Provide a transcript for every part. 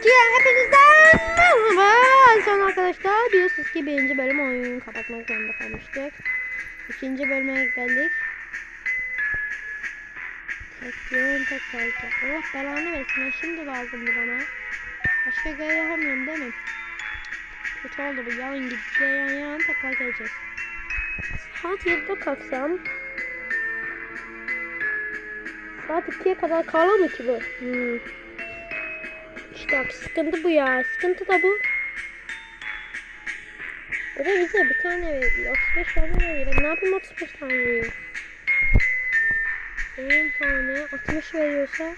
Türkiye hepinizden merhaba. Son arkadaşlar biliyorsunuz ki birinci bölüm oyunu kapatmak zorunda kalmıştık. İkinci bölüme geldik. Tek yön tek kalite. Allah belanı versin. Şimdi lazım bu bana. Başka görev yapamıyorum değil mi? Kötü oldu bu. Yarın gideceğiz. Yarın, yarın tekrar geleceğiz. Saat 7'de kalksam. Saat 2'ye kadar kalır mı ki bu? Hmm. İşte bak sıkıntı bu ya. Sıkıntı da bu. Bu da bize bir tane veriyor. 35 tane veriyor. Ne yapayım 35 tane veriyor? 10 tane 60 veriyorsa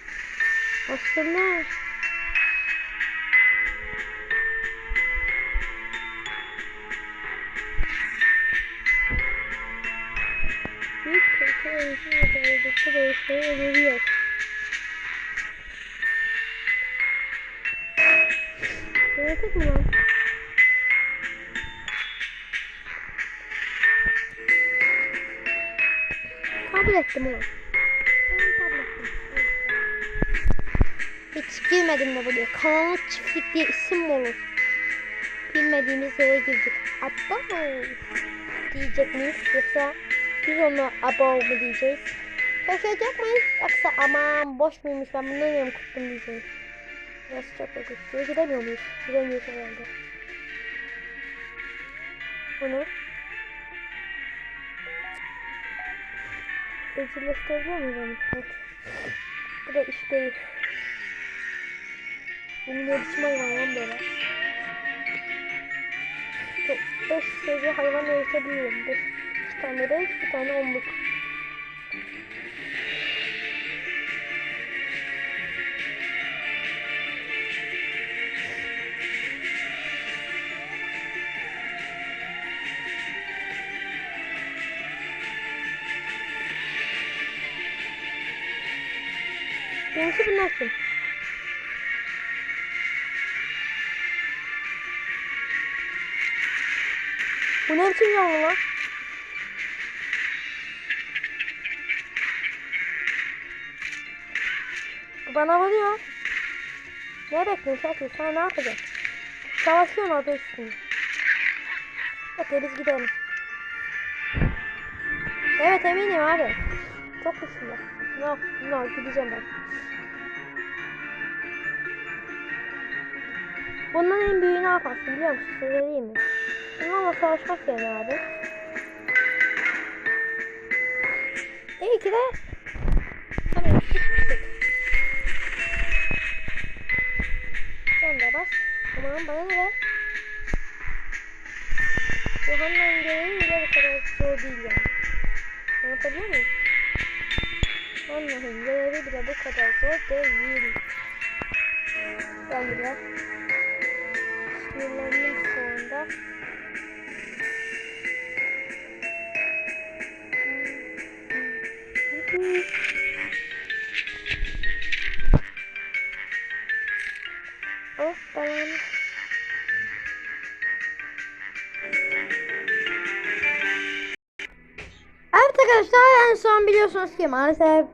aslında büyük kalite oyuncu ve oldukça değişmeyi öneriyor. Gördük mü lan? Kabul ettim onu. Hiç girmedim de buraya. Karanlık çiftlik diye isim mi olur? Bilmediğimiz yere girdik. Abba mı? Diyecek miyiz? Yoksa biz ona aba mı diyeceğiz? Şaşıracak mıyız? Yoksa aman boş muymuş ben bunu niye mi kuttum diyeceğiz. Çok kötü. Buraya gidemiyor muyuz? Gidemiyoruz herhalde. Bunu Evcilleştirebiliyor muyum onu? Evet. Bu da iş değil. Bunun iletişim hayvanı lan böyle. İşte 5 seviye hayvan eğitebiliyorum. 5 2 tane 5, bir tane 10'luk. Birincisi bunlar kim? Bu ne biçim yavru lan? Bu bana vuruyor. Ne bekliyorsun Şakir? Sana ne yapacak? Savaşıyorum adı üstünde. Hadi biz gidelim. Evet eminim abi. Çok güçlüler. No, no gideceğim ben. Bundan en büyüğü ne yaparsın biliyor musun? Size vereyim mi? Bunlarla savaşmak yerine abi. İyi ki de sık. Sen de bas. Aman bana ne? Bu hemen görevi bile bu kadar zor değil yani. Anlatabiliyor muyum? Allah'ım görevi bile bu kadar zor değil. Ben biraz Evet arkadaşlar en son biliyorsunuz ki maalesef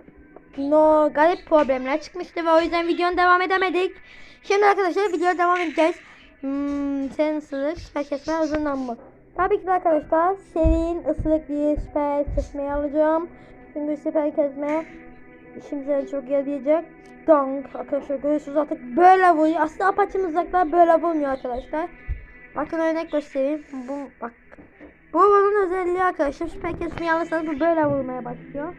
no garip problemler çıkmıştı ve o yüzden videonun devam edemedik. Şimdi arkadaşlar videoya devam edeceğiz. Hmm, senin ısırık kesme uzundan mı? Tabii ki de arkadaşlar senin ısırık diye süper kesmeyi alacağım. Çünkü süper kesme işimize çok yarayacak. Donk arkadaşlar görüyorsunuz artık böyle vuruyor. Aslında apaçı mızraklar böyle vurmuyor arkadaşlar. Bakın örnek göstereyim. Bu bak. Bu bunun özelliği arkadaşlar. Süper kesmeyi alırsanız bu böyle vurmaya başlıyor.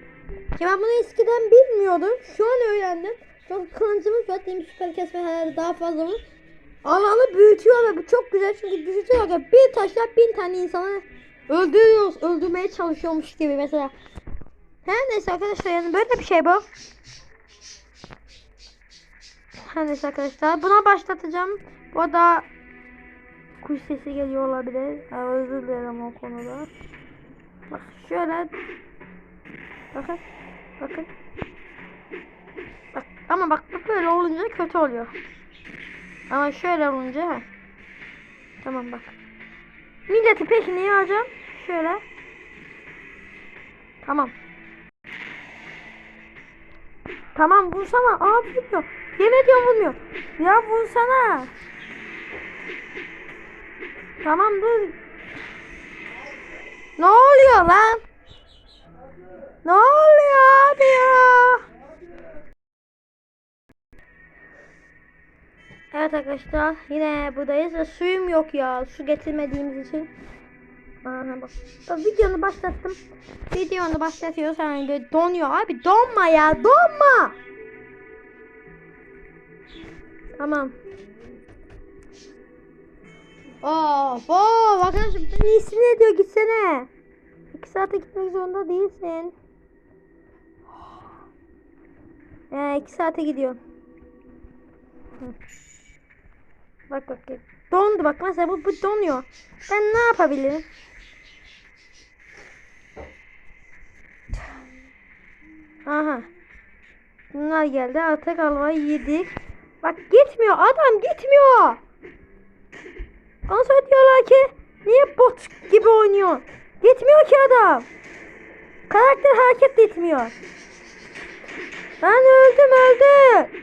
Ki ben bunu eskiden bilmiyordum. Şu an öğrendim. Çok kılıncımız var. Benim süper kesme herhalde daha fazla vurur. Alanı büyütüyor ve bu çok güzel çünkü düşünsene ki bir taşla bin tane insanı öldürüyoruz, öldürmeye çalışıyormuş gibi mesela. Her neyse arkadaşlar yani böyle bir şey bu. Her neyse arkadaşlar buna başlatacağım. Bu da kuş sesi geliyor olabilir. Ha, özür dilerim o konuda. Bak şöyle bakın bakın bak ama bak böyle olunca kötü oluyor. Ama şöyle olunca he. Tamam bak. Milleti peşine yağacağım. Şöyle. Tamam. Tamam vursana. Aa vuruyor. Yemin ediyorum vurmuyor. Ya vursana. Tamam dur. Ne oluyor lan? Ne oluyor Evet arkadaşlar yine buradayız. E, Suyum yok ya su getirmediğimiz için. Aha, bak. Videonu başlattım. Videonu başlatıyoruz de donuyor abi donma ya donma. Tamam. Of of arkadaşlar ben iyisi ne diyor gitsene. İki saate gitmek zorunda değilsin. Ee, saate gidiyorum. Hı. Bak bak bak. Dondu bak mesela bu, bu donuyor. Ben ne yapabilirim? Aha. Bunlar geldi artık halvayı yedik. Bak gitmiyor adam gitmiyor. Ondan sonra diyorlar ki niye bot gibi oynuyor? Gitmiyor ki adam. Karakter hareket etmiyor. Ben öldüm öldüm.